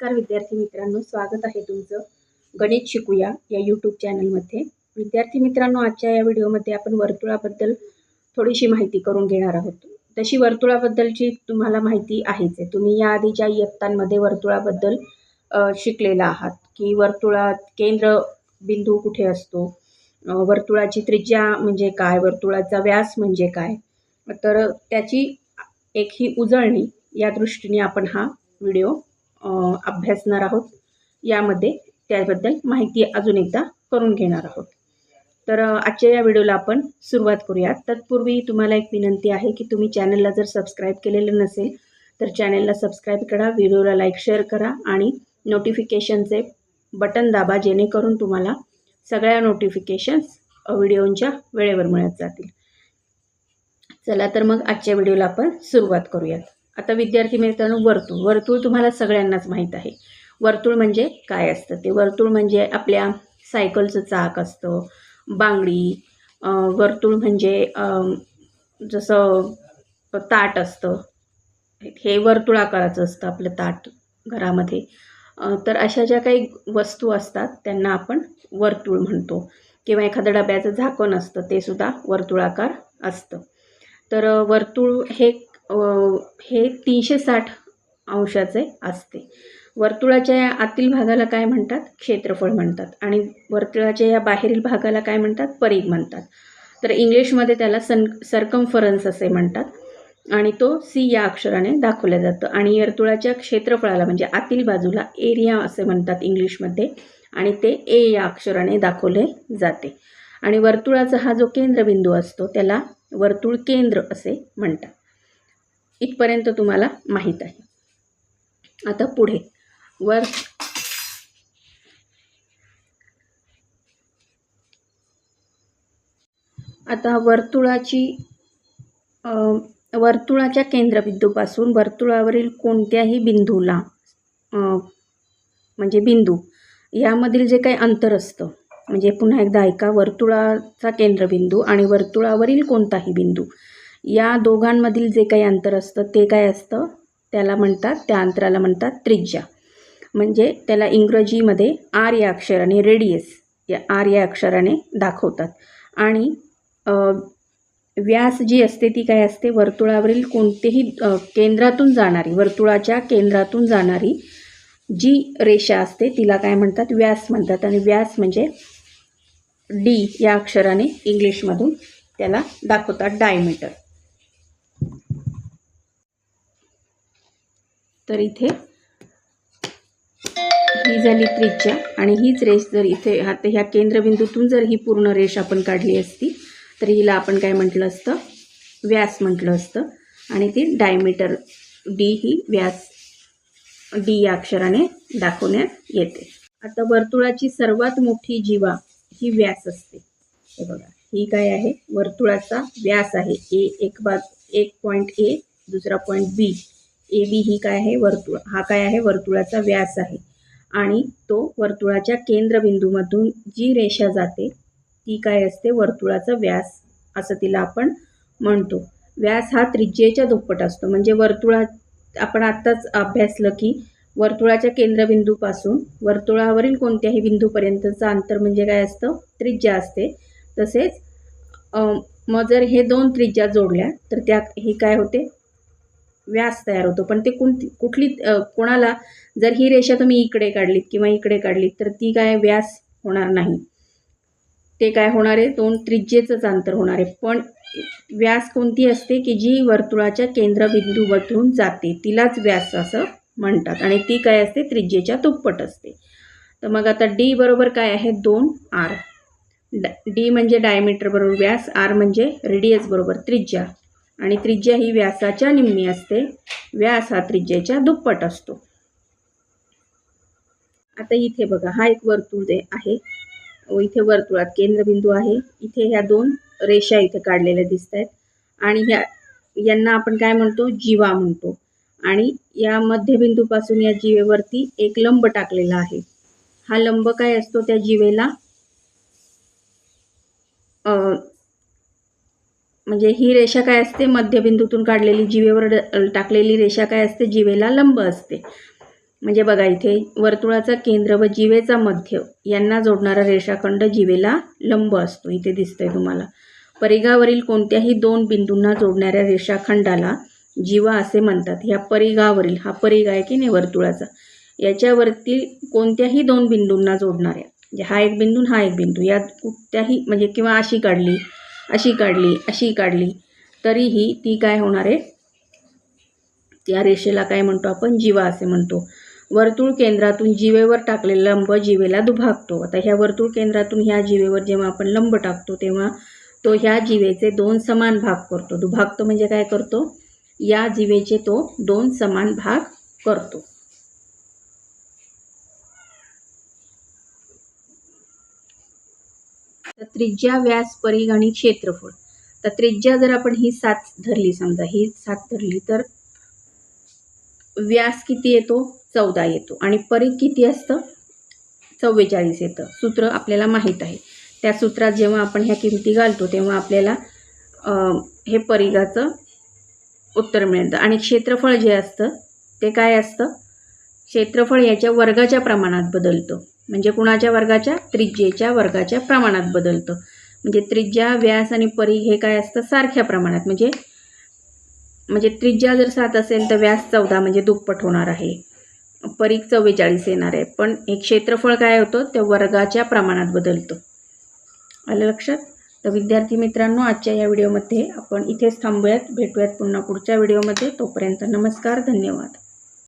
नमस्कार विद्यार्थी मित्रांनो स्वागत आहे तुमचं गणित शिकूया या यूट्यूब चॅनलमध्ये विद्यार्थी मित्रांनो आजच्या या व्हिडिओमध्ये आपण वर्तुळाबद्दल थोडीशी माहिती करून घेणार आहोत. तशी वर्तुळाबद्दलची तुम्हाला माहिती आहेच आहे. तुम्ही या आधीच्या इयत्तांमध्ये वर्तुळाबद्दल शिकलेला आहात की वर्तुळात केंद्र बिंदू कुठे असतो? वर्तुळाची त्रिज्या म्हणजे काय? वर्तुळाचा व्यास म्हणजे काय? तर त्याची एक ही उजळणी या दृष्टीने आपण हा व्हिडिओ अभ्यासणार आहोत. यामध्ये त्याबद्दल माहिती अजून एकदा करून घेणार आहोत. तर आजच्या या व्हिडिओला आपण सुरुवात करूयात. तत्पूर्वी तुम्हाला एक विनंती आहे की तुम्ही चॅनलला जर सबस्क्राईब केलेलं नसेल तर चॅनलला सबस्क्राईब करा व्हिडिओला लाईक शेअर करा आणि नोटिफिकेशनचे बटन दाबा जेणेकरून तुम्हाला सगळ्या नोटिफिकेशन्स व्हिडिओंच्या वेळेवर मिळत जातील. चला तर मग आजच्या व्हिडिओला आपण सुरुवात करूयात. आता विद्यार्थी मित्रांनो वर्तुळ. वर्तुळ तुम्हाला सगळ्यांनाच माहीत आहे. वर्तुळ म्हणजे काय असतं? ते वर्तुळ म्हणजे आपल्या सायकलचं चाक असतं बांगडी. वर्तुळ म्हणजे जसं ताट असतं. हे वर्तुळाकाराचं असतं आपलं ताट घरामध्ये. तर अशा ज्या काही वस्तू असतात त्यांना आपण वर्तुळ म्हणतो. किंवा एखादं डब्याचं झाकण असतं ते सुद्धा वर्तुळाकार असतं. तर वर्तुळ हे हे तीनशे साठ अंशाचे असते. वर्तुळाच्या या आतील भागाला काय म्हणतात? क्षेत्रफळ म्हणतात. आणि वर्तुळाच्या या बाहेरील भागाला काय म्हणतात? परिघ म्हणतात. तर इंग्लिशमध्ये त्याला सन सरकमफरन्स असे म्हणतात. आणि तो सी या अक्षराने दाखवलं जातं. आणि वर्तुळाच्या क्षेत्रफळाला म्हणजे आतील बाजूला एरिया असे म्हणतात इंग्लिशमध्ये. आणि ते ए या अक्षराने दाखवले जाते. आणि वर्तुळाचा हा जो केंद्रबिंदू असतो त्याला वर्तुळ केंद्र असे म्हणतात. इथपर्यंत तुम्हाला माहीत आहे. आता पुढे. वर. आता वर्तुळाची वर्तुळाच्या केंद्रबिंदूपासून वर्तुळावरील कोणत्याही बिंदूला म्हणजे बिंदू यामधील जे काही अंतर असतं म्हणजे पुन्हा एकदा ऐका वर्तुळाचा केंद्रबिंदू आणि वर्तुळावरील कोणताही बिंदू या दोघांमधील जे काही अंतर असतं ते काय असतं? त्याला म्हणतात त्या अंतराला म्हणतात त्रिज्या. म्हणजे त्याला इंग्रजीमध्ये आर या अक्षराने रेडियस या आर या अक्षराने दाखवतात. आणि व्यास जी असते ती काय असते? वर्तुळावरील कोणतेही केंद्रातून जाणारी वर्तुळाच्या केंद्रातून जाणारी जी रेषा असते तिला काय म्हणतात? व्यास म्हणतात. आणि व्यास म्हणजे डी या अक्षराने इंग्लिशमधून त्याला दाखवतात डायमीटर. तर इथे ही झाली त्रिज्या आणि हीच रेष जर इथे आता ह्या केंद्रबिंदूतून जर ही पूर्ण रेष आपण काढली असती तर हिला आपण काय म्हटलं असतं? व्यास म्हटलं असतं. आणि ती डायमीटर डी ही व्यास डी या अक्षराने दाखवण्यात येते. आता वर्तुळाची सर्वात मोठी जीवा ही व्यास असते. हे बघा ही काय आहे? वर्तुळाचा व्यास आहे. ए एक बा एक पॉईंट ए दुसरा पॉईंट बी ए बी ही काय आहे? वर्तुळ. हा काय आहे? वर्तुळाचा व्यास आहे. आणि तो वर्तुळाच्या केंद्रबिंदूमधून जी रेषा जाते ती काय असते? वर्तुळाचा व्यास असं तिला आपण म्हणतो. व्यास हा त्रिज्येच्या दुप्पट असतो. म्हणजे वर्तुळात आपण आत्ताच अभ्यासलं की वर्तुळाच्या केंद्रबिंदूपासून वर्तुळावरील कोणत्याही बिंदूपर्यंतचं अंतर म्हणजे काय असतं? त्रिज्या असते. तसेच मग जर हे दोन त्रिज्या जोडल्या तर त्या ही काय होते? व्यास तयार होतो. पण ते कोणती कुठली कोणाला जर ही रेषा तुम्ही इकडे काढलीत किंवा इकडे काढलीत तर ती काय व्यास होणार नाही. ते काय होणार आहे? दोन त्रिज्येचंच अंतर होणार आहे. पण व्यास कोणती असते की जी वर्तुळाच्या केंद्रबिंदूवरून जाते. तिलाच व्यास असं म्हणतात. आणि ती काय असते? त्रिज्येच्या दुप्पट असते. तर मग आता डी बरोबर काय आहे? दोन आर. डी म्हणजे डायमीटर बरोबर व्यास आर म्हणजे रेडियस बरोबर त्रिज्या. आणि त्रिज्या ही व्यासाच्या निम्मी असते. व्यास हा त्रिज्याच्या दुप्पट असतो. आता इथे बघा हा एक वर्तुळ दे आहे. इथे वर्तुळात केंद्रबिंदू आहे. इथे ह्या दोन रेषा इथे काढलेल्या दिसत आहेत आणि ह्या यांना आपण काय म्हणतो? जीवा म्हणतो. आणि या मध्यबिंदूपासून या जीवेवरती एक लंब टाकलेला आहे. हा लंब काय असतो? त्या जीवेला म्हणजे ही रेषा काय असते? मध्यबिंदूतून काढलेली जिवेवर ड- टाकलेली रेषा काय असते? जिवेला लंब असते. म्हणजे बघा इथे वर्तुळाचा केंद्र व जिवेचा मध्य यांना जोडणारा रेषाखंड जिवेला लंब असतो. इथे दिसतंय तुम्हाला. परिघावरील कोणत्याही दोन बिंदूंना जोडणाऱ्या रेषाखंडाला जीवा असे म्हणतात. ह्या परिघावरील हा परिघ आहे की नाही वर्तुळाचा? याच्यावरती कोणत्याही दोन बिंदूंना जोडणाऱ्या म्हणजे हा एक बिंदू हा एक बिंदू या कुठल्याही म्हणजे किंवा अशी काढली अशी काढली अशी काढली. तरीही ती काय होणार आहे? त्या रेषेला काय म्हणतो आपण? जीवा असे म्हणतो. वर्तुळ केंद्रातून जिवेवर टाकलेला लंब जिवेला दुभागतो. आता ह्या वर्तुळ केंद्रातून ह्या जीवेवर जेव्हा आपण लंब टाकतो तेव्हा तो ह्या जिवेचे दोन समान भाग करतो. दुभागतो म्हणजे काय करतो? या जिवेचे तो दोन समान भाग करतो. तर त्रिज्या व्यास परिघ आणि क्षेत्रफळ. तर त्रिज्या जर आपण ही सात धरली समजा ही सात धरली तर व्यास किती येतो? चौदा येतो. आणि परिघ किती असतं? चव्वेचाळीस येतं. सूत्र आपल्याला माहीत आहे. त्या सूत्रात जेव्हा आपण ह्या किमती घालतो तेव्हा आपल्याला हे परिघाचं उत्तर मिळतं. आणि क्षेत्रफळ जे असतं ते काय असतं? क्षेत्रफळ याच्या वर्गाच्या प्रमाणात बदलतं. म्हणजे कुणाच्या वर्गाच्या? त्रिज्येच्या वर्गाच्या प्रमाणात बदलतो. म्हणजे त्रिज्या व्यास आणि परी हे काय असतं? सारख्या प्रमाणात. म्हणजे म्हणजे त्रिज्या जर सात असेल तर व्यास चौदा म्हणजे दुप्पट होणार आहे. परीक चव्वेचाळीस येणार आहे. पण हे क्षेत्रफळ काय होतं? त्या वर्गाच्या प्रमाणात बदलतं. आलं लक्षात? तर विद्यार्थी मित्रांनो आजच्या या व्हिडिओमध्ये आपण इथेच थांबूयात. भेटूयात पुन्हा पुढच्या व्हिडिओमध्ये. तोपर्यंत नमस्कार धन्यवाद.